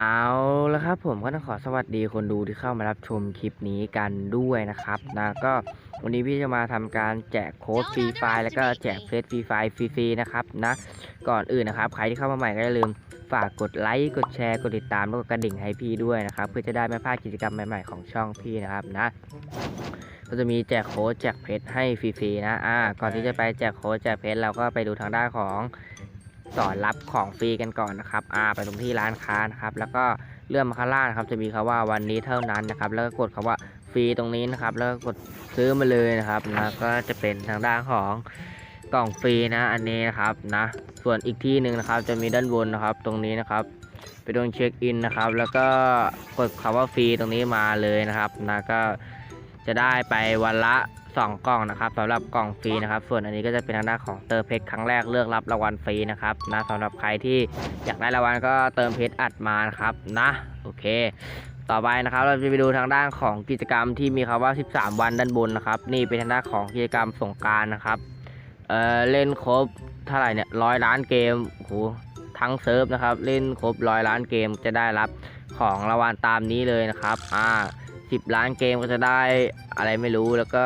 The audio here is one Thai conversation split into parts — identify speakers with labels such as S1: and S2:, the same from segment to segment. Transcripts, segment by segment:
S1: เอาละครับผมก็ต้องขอสวัสดีคนดูที่เข้ามารับชมคลิปนี้กันด้วยนะครับนะก็วันนี้พี่จะมาทำการแจกโค้ดฟรีไฟล์แล้วก็แจกเพจฟรีไฟล์ฟรีๆนะครับนะก่อนอื่นนะครับใครที่เข้ามาใหม่ก็อย่าลืมฝากกดไลค์กดแชร์กดติดตามแล้วก็กระดิ่งให้พี่ด้วยนะครับเพื่อจะได้ไม่พลาดกิจกรรมใหม่ๆของช่องพี่นะครับนะก็จะมีแจกโค้ดแจกเพจให้ฟรีๆนะอ่าก่อนที่จะไปแจกโค้ดแจกเพจเราก็ไปดูทางด้านของ สอนรับของฟรีกันก่อนนะครับอ่าไปตรงที่ร้านค้านะครับ แล้วก็เลื่อนมาข้างล่างนะครับ จะมีคำว่าวันนี้เท่านั้นนะครับ แล้วก็กดคำว่าฟรีตรงนี้นะครับ แล้วก็กดซื้อมาเลยนะครับนะก็จะเป็นทางด้านของกล่องฟรีนะ อันนี้นะครับนะ ส่วนอีกที่หนึ่งนะครับ จะมีด้านบนนะครับ ตรงนี้นะครับไปตรงเช็คอินนะครับ แล้วก็กดคำว่าฟรีตรงนี้มาเลยนะครับนะก็จะได้ไปวันละ 2 กล่องนะครับสำหรับกล่องฟรีนะครับ ส่วนอันนี้ก็จะเป็นทางด้านของเติมเพชรครั้งแรกเลือกรับรางวัลฟรีนะครับนะสำหรับใครที่อยากได้รางวัลก็เติมเพชรอัดมานะครับนะโอเค ต่อไปนะครับเราจะไปดูทางด้านของกิจกรรมที่มีคำว่า 13 วันด้านบนนะครับ นี่เป็นทางด้านของกิจกรรมสงการนะครับเออเล่นครบเท่าไหร่เนี่ยร้อยล้านเกมโอ้โหทั้งเซิร์ฟนะครับเล่นครบร้อยล้านเกมจะได้รับของรางวัลตามนี้เลยนะครับอ่า10 ล้านเกมก็จะได้อะไรไม่รู้แล้วก็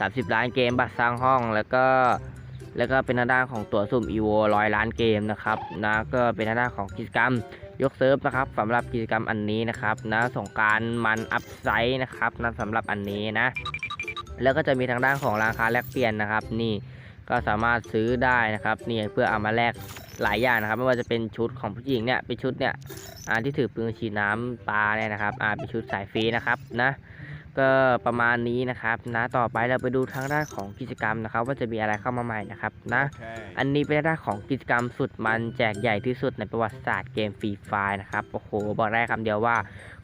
S1: 30 ล้านเกมบัตรสร้างห้องแล้วก็แล้วก็เป็นทางด้านของตั๋วสุ่ม EVO ร้อยล้านเกมนะครับนะก็เป็นทางด้านของกิจกรรมยกเซิร์ฟนะครับสำหรับกิจกรรมอันนี้นะครับนะส่งการมันอัพไซด์นะครับนะสำหรับอันนี้นะ แล้วก็จะมีทางด้านของราคาแลกเปลี่ยนนะครับ นี่ก็สามารถซื้อได้นะครับนี่เพื่อเอามาแลกหลายอย่างนะครับ ไม่ว่าจะเป็นชุดของผู้หญิงเนี่ยเป็นชุดเนี่ยอ่าที่ถือปืนฉีดน้ำปลาเนี่ยนะครับอ่าเป็นชุดสายฟรีนะครับนะ ก็ประมาณนี้นะครับนะต่อไปเราไปดูทางด้านของกิจกรรมนะครับ ว่าจะมีอะไรเข้ามาใหม่นะครับนะ
S2: Okay.
S1: อันนี้เป็นด้านของกิจกรรมสุดมันแจกใหญ่ที่สุดในประวัติศาสตร์เกมฟรีไฟนะครับโอ้โหบอกได้คำเดียวว่า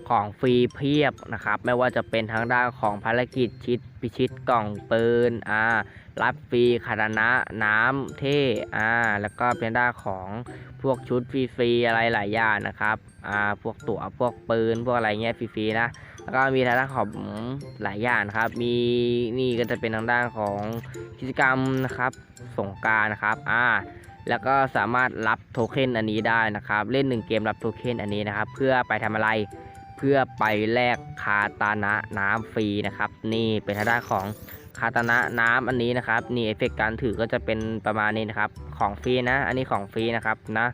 S1: ของฟรีเพียบนะครับไม่ว่าจะเป็นทางด้านของภารกิจชิดพิชิตกล่องปืนอ่ารับฟรีคาตานะน้ำเท่อ่าแล้วก็เป็นด้านของพวกชุดฟรีๆอะไรหลายอย่างนะครับอ่าพวกตั๋วพวกปืนพวกอะไรเงี้ยฟรีๆนะ แล้วก็มีทางด้านของหลายอย่างนะครับ มีนี่ก็จะเป็นทางด้านของกิจกรรมนะครับสงการนะครับอ่าแล้วก็สามารถรับโทเค็นอันนี้ได้นะครับ เล่น 1 เกมรับโทเค็นอันนี้นะครับ เพื่อไปทำอะไรเพื่อไปแลกคาตานะน้ำฟรีนะครับ นี่เป็นทางด้านของ คาตานะน้ำอันนี้นะครับนี่เอฟเฟกต์การถือก็จะเป็นประมาณนี้นะครับ ของฟรีนะ อันนี้ของฟรีนะครับนะ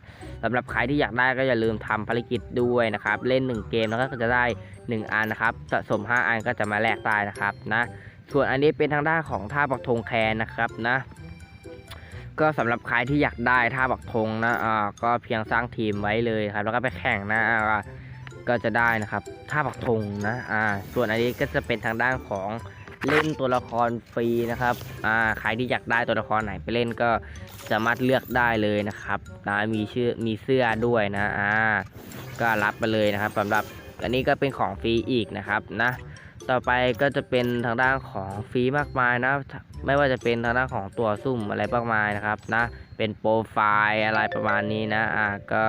S1: สำหรับใครที่อยากได้ก็อย่าลืมทำภารกิจด้วยนะครับ เล่น 1 เกมแล้วก็จะได้ 1 อันนะครับสะสม 5 อันก็จะมาแลกได้นะครับนะ ส่วนอันนี้เป็นทางด้านของท่าปักธงแคนนะครับนะก็สำหรับใครที่อยากได้ท่าปักธงนะอ่าก็เพียงสร้างทีมไว้เลยครับ แล้วก็ไปแข่งนะอ่าก็จะได้นะครับท่าปักธงนะอ่าส่วนอันนี้ก็จะเป็นทางด้านของ เล่นตัวละครฟรีนะครับอ่าใครที่อยากได้ตัวละครไหนไปเล่นก็สามารถเลือกได้เลยนะครับนะมีชื่อมีเสื้อด้วยนะอ่าก็รับไปเลยนะครับสำหรับอันนี้ก็เป็นของฟรีอีกนะครับนะต่อไปก็จะเป็นทางด้านของฟรีมากมายนะ ไม่ว่าจะเป็นทางด้านของตัวซุ่มอะไรมากมายนะครับนะเป็นโปรไฟล์อะไรประมาณนี้นะอ่าก็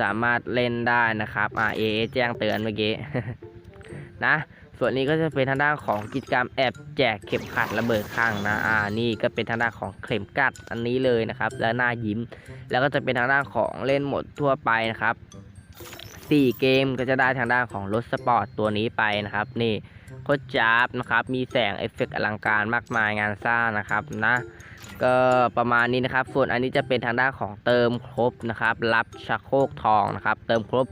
S1: สามารถเล่นได้นะครับอ่าเอแจ้งเตือนเมื่อกี้นะ ส่วนนี้ก็จะเป็นทางด้านของกิจกรรมแอบแจกเข็มขัดระเบิดข้างนะ อ่า นี่ก็เป็นทางด้านของเข็มกัดอันนี้เลยนะครับ แล้วหน้ายิ้ม แล้วก็จะเป็นทางด้านของเล่นหมดทั่วไปนะครับ4เกมก็จะได้ทางด้านของรถสปอร์ตตัวนี้ไปนะครับ นี่โคตรจ้าบนะครับ มีแสงเอฟเฟกต์อลังการมากมายงานสร้างนะครับนะ ก็ประมาณนี้นะครับ ส่วนอันนี้จะเป็นทางด้านของเติมครบนะครับ รับชักโครกทองนะครับ เติมครบ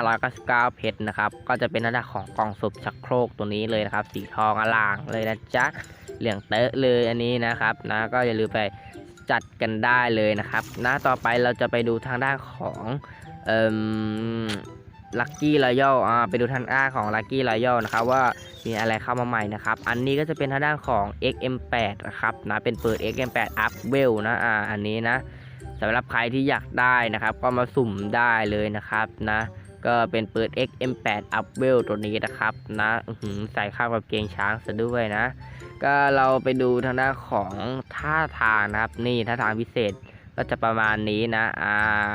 S1: 2,599 เพชรนะครับ ก็จะเป็นทางด้านของกล่องศพชักโครกตัวนี้เลยนะครับ สีทองอลางเลยนะจ๊ะ เหลืองเตอะเลยอันนี้นะครับนะ ก็อย่าลืมไปจัดกันได้เลยนะครับนะต่อไปเราจะไปดูทางด้านของเอ่อ ลัคกี้รอยัลอ่าไปดูทางด้านของลัคกี้รอยัลนะครับว่ามีอะไรเข้ามาใหม่นะครับ อันนี้ก็จะเป็นทางด้านของ XM8 นะครับนะเป็นเปิด XM8 upwell นะอ่าอันนี้นะสำหรับใครที่อยากได้นะครับ ก็มาสุ่มได้เลยนะครับนะก็เป็นเปิด XM8 upwell ตัวนี้นะครับนะใส่ข้ากับเกงช้างซะด้วยนะ ก็เราไปดูทางด้านของท่าทางนะครับ นี่ท่าทางพิเศษก็จะประมาณนี้นะอ่า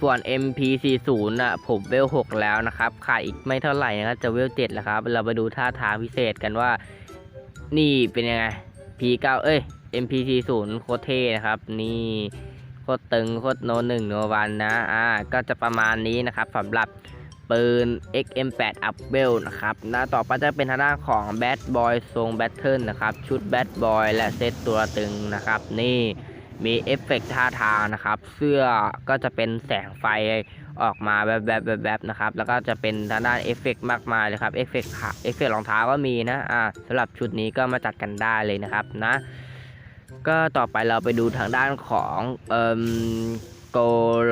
S1: ส่วน MP40 น่ะผมเวล 6 แล้วนะครับขาดอีกไม่เท่าไหร่นะครับจะเวล 7 แล้วครับ เราไปดูท่าทางพิเศษกันว่า นี่เป็นยังไง P9 เอ้ย MP40 โคตรเท่นะครับ นี่โคตรตึงโคตรโนหนึ่งโนวันนะ อ่า ก็จะประมาณนี้นะครับสำหรับปืน XM8 Up w e l นะครับนะต่อไปจะเป็นทางด้านของ Bad Boy ทรง Battle นะครับ ชุด Bad Boy และเซตตัวตึงนะครับ นี่ มีเอฟเฟกต์ท่าทางนะครับ เสื้อก็จะเป็นแสงไฟออกมาแบบแบบแบบแบบนะครับ แล้วก็จะเป็นทางด้านเอฟเฟกต์มากมายเลยครับเอฟเฟกต์ขาเอฟเฟกต์รองเท้าก็มีนะอ่าสำหรับชุดนี้ก็มาจัดกันได้เลยนะครับนะ ก็ต่อไปเราไปดูทางด้านของเอ่อโก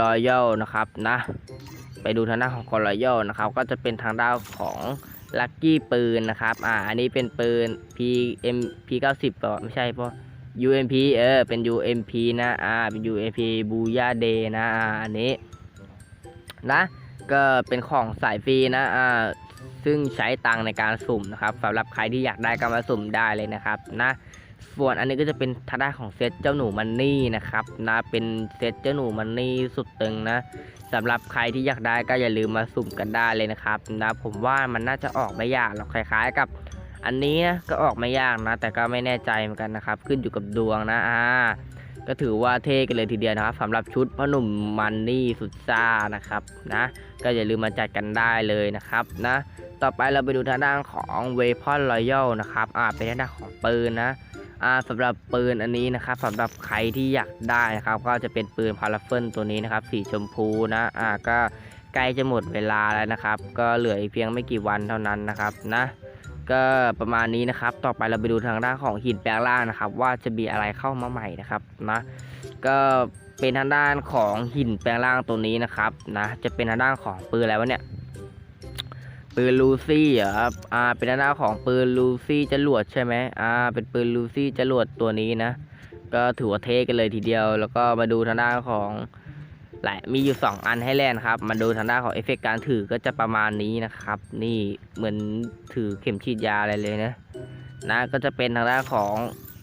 S1: รอยัลนะครับนะ ไปดูทางด้านของโกรอยัลนะครับ ก็จะเป็นทางด้านของลัคกี้ปืนนะครับ อ่า อันนี้เป็นปืน PM P90 ป่ะไม่ใช่ป่ะ UMP เออ เป็น UMP นะอ่าเป็น UMP บูยาเดนะอ่าอันนี้นะก็เป็นของสายฟรีนะอ่าซึ่งใช้ตังในการสุ่มนะครับสำหรับใครที่อยากได้ก็มาสุ่มได้เลยนะครับนะส่วนอันนี้ก็จะเป็นทาด้าของเซตเจ้าหนูมันนี่นะครับนะเป็นเซตเจ้าหนูมันนี่สุดตึงนะสำหรับใครที่อยากได้ก็อย่าลืมมาสุ่มกันได้เลยนะครับนะผมว่ามันน่าจะออกไม่ยากหรอกคล้าย ๆ กับ อันนี้นะก็ออกไม่ยากนะ แต่ก็ไม่แน่ใจเหมือนกันนะครับ ขึ้นอยู่กับดวงนะอ่าก็ถือว่าเท่กันเลยทีเดียวนะครับสำหรับชุดพ่อหนุ่มมันนี่สุดซ่านะครับนะ ก็อย่าลืมมาจัดกันได้เลยนะครับนะ ต่อไปเราไปดูทางด้านของเวพอนรอยัลนะครับอ่าเป็นทางด้านของปืนนะอ่าสำหรับปืนอันนี้นะครับสำหรับใครที่อยากได้นะครับ ก็จะเป็นปืนพาราเฟลตัวนี้นะครับ สีชมพูนะอ่าก็ใกล้จะหมดเวลาแล้วนะครับ ก็เหลืออีกเพียงไม่กี่วันเท่านั้นนะครับนะ ก็ประมาณนี้นะครับ ต่อไปเราไปดูทางด้านของหินแปลงร่างนะครับ ว่าจะมีอะไรเข้ามาใหม่นะครับนะก็เป็นทางด้านของหินแปลงร่างตัวนี้นะครับนะจะเป็นทางด้านของปืนอะไรวะเนี่ยปืนลูซี่เหรอครับอ่าเป็นหน้านของปืนลูซี่จรวดใช่ไหมอ่าเป็นปืนลูซี่จรวดตัวนี้นะ ก็ถือว่าเทกันเลยทีเดียว แล้วก็มาดูทางด้านของ หลายมีอยู่ 2 อันให้แล่นครับมาดูทางด้านของเอฟเฟกต์การถือก็จะประมาณนี้นะครับ นี่เหมือนถือเข็มฉีดยาอะไรเลยนะนะก็จะเป็นทางด้านของ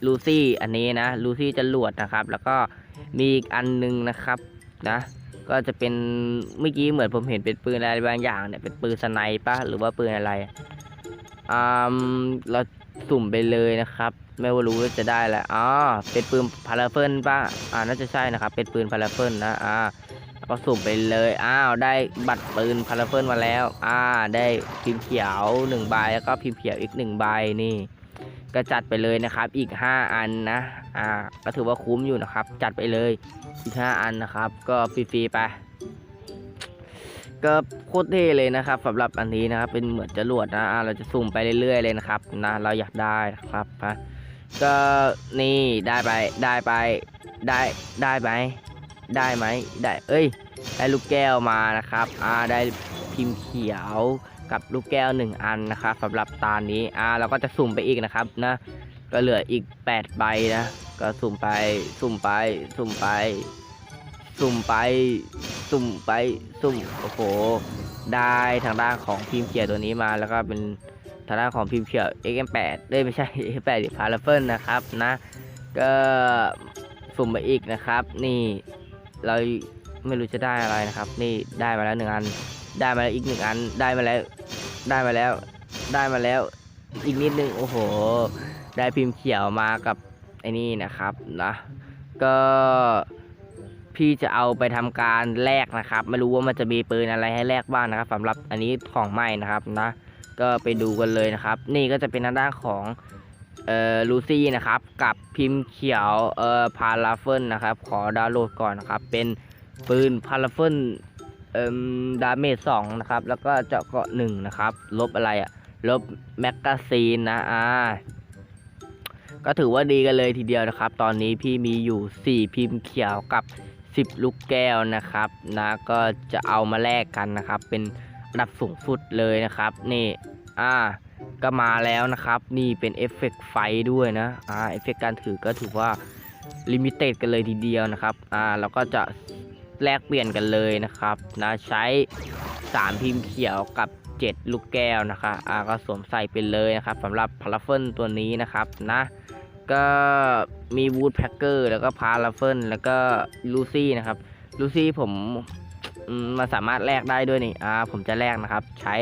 S1: ลูซี่อันนี้นะลูซี่จรวดนะครับ แล้วก็มีอีกอันหนึงนะครับนะก็จะเป็นเมื่อกี้เหมือนผมเห็นเป็นปืนอะไรบางอย่างเนี่ยเป็นปืนสไนปะหรือว่าปืนอะไรอ่าเราสุ่มไปเลยนะครับ ไม่ว่ารู้ว่าจะได้แหละอ๋อเป็นปืนพาราเฟิลปะอ่าน่าจะใช่นะครับ เป็นปืนพาราเฟิลนะอ่า ก็สุ่มไปเลย อ้าว ได้บัตรปืนพาราเฟิลมาแล้ว อ่า ได้พิมพ์เขียวหนึ่งใบ แล้วก็พิมพ์เขียวอีกหนึ่งใบนี่ ก็จัดไปเลยนะครับ อีก 5 อันนะ อ่า ก็ถือว่าคุ้มอยู่นะครับ จัดไปเลย อีก 5 อันนะครับ ก็ฟรีๆไป ก็โคตรเท่เลยนะครับสำหรับอันนี้นะครับ เป็นเหมือนจรวดนะ อ่า เราจะสุ่มไปเรื่อยๆเลยนะครับ นะ เราอยากได้นะครับก็นี่ได้ไป ได้ไป ได้ ได้ไหม ได้ไหมได้ เอ้ย ได้ลูกแก้วมานะครับ อ่า ได้พิมพ์เขียวกับลูกแก้ว 1 อันนะครับสำหรับตานี้ อ่า เราก็จะสุ่มไปอีกนะครับนะ ก็เหลืออีก 8 ใบนะ ก็สุ่มไป สุ่มไป สุ่มไป สุ่มไป สุ่มไป สุ่ม โอ้โห ได้ทางด้านของพิมพ์เขียวตัวนี้มา แล้วก็เป็นทางด้านของพิมพ์เขียว XM8 เอ้ยไม่ใช่ XM8 พาราเฟิลนะครับนะ ก็สุ่มไปอีกนะครับ นี่ เราไม่รู้จะได้อะไรนะครับ นี่ได้มาแล้วหนึ่งอัน ได้มาแล้วอีกหนึ่งอัน ได้มาแล้ว ได้มาแล้ว ได้มาแล้ว อีกนิดนึง โอ้โห ได้พิมพ์เขียวมากับไอ้นี่นะครับนะ ก็พี่จะเอาไปทำการแลกนะครับ ไม่รู้ว่ามันจะมีปืนอะไรให้แลกบ้างนะครับสำหรับอันนี้ของใหม่นะครับนะ ก็ไปดูกันเลยนะครับ นี่ก็จะเป็นทางด้านของ เอ่อลูซี่นะครับ กับพิมพ์เขียวเอ่อพาราเฟิลนะครับ ขอดาวน์โหลดก่อนนะครับ เป็นปืนพาราเฟิลเอ่อดาเมจสองนะครับ แล้วก็เจาะเกาะหนึ่งนะครับ ลบอะไรอะลบแมกกาซีนนะอ่าก็ถือว่าดีกันเลยทีเดียวนะครับ ตอนนี้พี่มีอยู่ 4 พิมพ์เขียวกับ 10 ลูกแก้วนะครับนะก็จะเอามาแลกกันนะครับ เป็นอันดับสูงสุดเลยนะครับ นี่อ่า ก็มาแล้วนะครับ นี่เป็นเอฟเฟกต์ไฟด้วยนะอ่าเอฟเฟกต์การถือก็ถือว่าลิมิเต็ดกันเลยทีเดียวนะครับอ่าเราก็จะแลกเปลี่ยนกันเลยนะครับนะใช้ 3 พิมพ์เขียวกับ 7 ลูกแก้วนะคะอ่าก็สวมใส่ไปเลยนะครับสำหรับพาราเฟิลตัวนี้นะครับนะก็มีวูดแพ็กเกอร์แล้วก็พาราเฟิลแล้วก็ลูซี่นะครับลูซี่ผมมมันสามารถแลกได้ด้วยนี่อ่าผมจะแลกนะครับ ใช้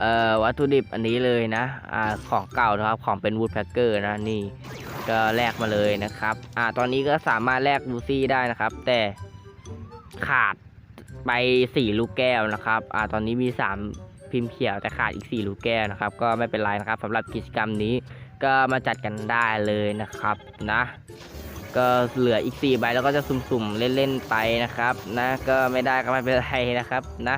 S1: เอ่อวัตถุดิบอันนี้เลยนะอ่าของเก่านะครับของเป็นวูดแพ็กเกอร์นะนี่ก็แลกมาเลยนะครับอ่าตอนนี้ก็สามารถแลกลูซี่ได้นะครับ แต่ขาดไปสี่ลูกแก้วนะครับอ่าตอนนี้มีสามพิมพ์เขียวแต่ขาดอีกสี่ลูกแก้วนะครับ ก็ไม่เป็นไรนะครับสำหรับกิจกรรมนี้ก็มาจัดกันได้เลยนะครับนะก็เหลืออีก4ใบแล้วก็จะสุ่มๆเล่นๆไปนะครับ นะก็ไม่ได้ก็ไม่เป็นไรนะครับนะ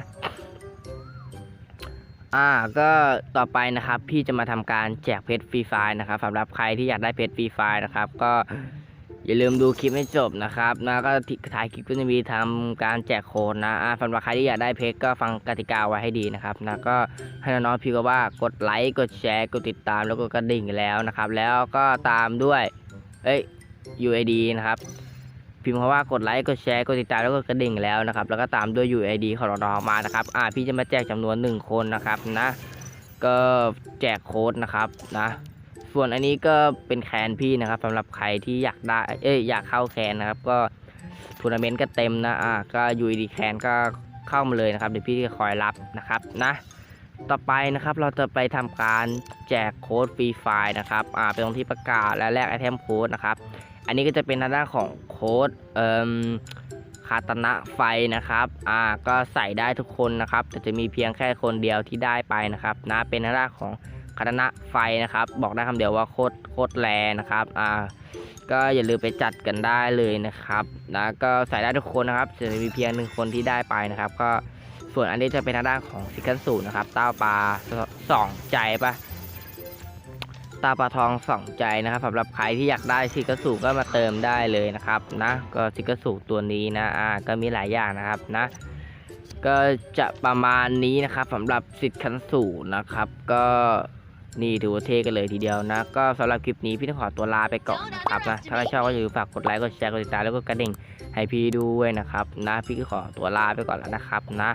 S1: อ่าก็ต่อไปนะครับ พี่จะมาทำการแจกเพชรฟรีไฟล์นะครับสำหรับใครที่อยากได้เพชรฟรีไฟล์นะครับ ก็อย่าลืมดูคลิปให้จบนะครับนะก็ท้ายคลิปก็จะมีทำการแจกโค้ดนะอ่าสำหรับใครที่อยากได้เพชรก็ฟังกติกาไว้ให้ดีนะครับนะก็ให้น้องๆพี่ก็ว่ากดไลค์กดแชร์กดติดตามแล้วก็กระดิ่งแล้วนะครับ แล้วก็ตามด้วยเอ้ย UID นะครับ พิมพ์คำว่ากดไลค์กดแชร์กดติดตามแล้วก็กระดิ่งแล้วนะครับ แล้วก็ตามด้วย UID ของน้องๆมานะครับอ่าพี่จะมาแจกจำนวน 1 คนนะครับนะ ก็แจกโค้ดนะครับนะส่วนอันนี้ก็เป็นแคนพี่นะครับสำหรับใครที่อยากได้เอ้ยอยากเข้าแคนนะครับ ก็ทัวร์นาเมนต์ก็เต็มนะอ่าก็ UID แคนก็เข้ามาเลยนะครับเดี๋ยวพี่จะคอยรับนะครับนะต่อไปนะครับเราจะไปทำการแจกโค้ดฟรีไฟล์นะครับอ่าไปตรงที่ประกาศและแลกไอเทมโค้ดนะครับ อันนี้ก็จะเป็นทางด้านของโค้ดเอ่มคาตนะไฟนะครับ อ่า ก็ใส่ได้ทุกคนนะครับ แต่จะมีเพียงแค่คนเดียวที่ได้ไปนะครับ นะ เป็นทางด้านของคาตนะไฟนะครับ บอกได้คำเดียวว่าโคตรโคตรแรนะครับ อ่า ก็อย่าลืมไปจัดกันได้เลยนะครับนะก็ใส่ได้ทุกคนนะครับจะมีเพียงหนึ่งคนที่ได้ไปนะครับ ก็ส่วนอันนี้จะเป็นทางด้านของซิกันสูนะครับเต้าปลาสองใจปะ ตาปลาทองสองใจนะครับสำหรับใครที่อยากได้ซิกาสูก็มาเติมได้เลยนะครับนะก็ซิกาสูตัวนี้นะอ่าก็มีหลายอย่างนะครับนะก็จะประมาณนี้นะครับสำหรับสิทธิ์คันสูนะครับ ก็นี่ถือว่าเท่กันเลยทีเดียวนะ ก็สำหรับคลิปนี้พี่ต้องขอตัวลาไปก่อนนะครับนะถ้าใครชอบก็อย่าลืมฝากกดไลค์กดแชร์กดติดตามแล้วก็กระดิ่งให้พี่ด้วยนะครับ นะพี่ก็ขอตัวลาไปก่อนแล้วนะครับนะ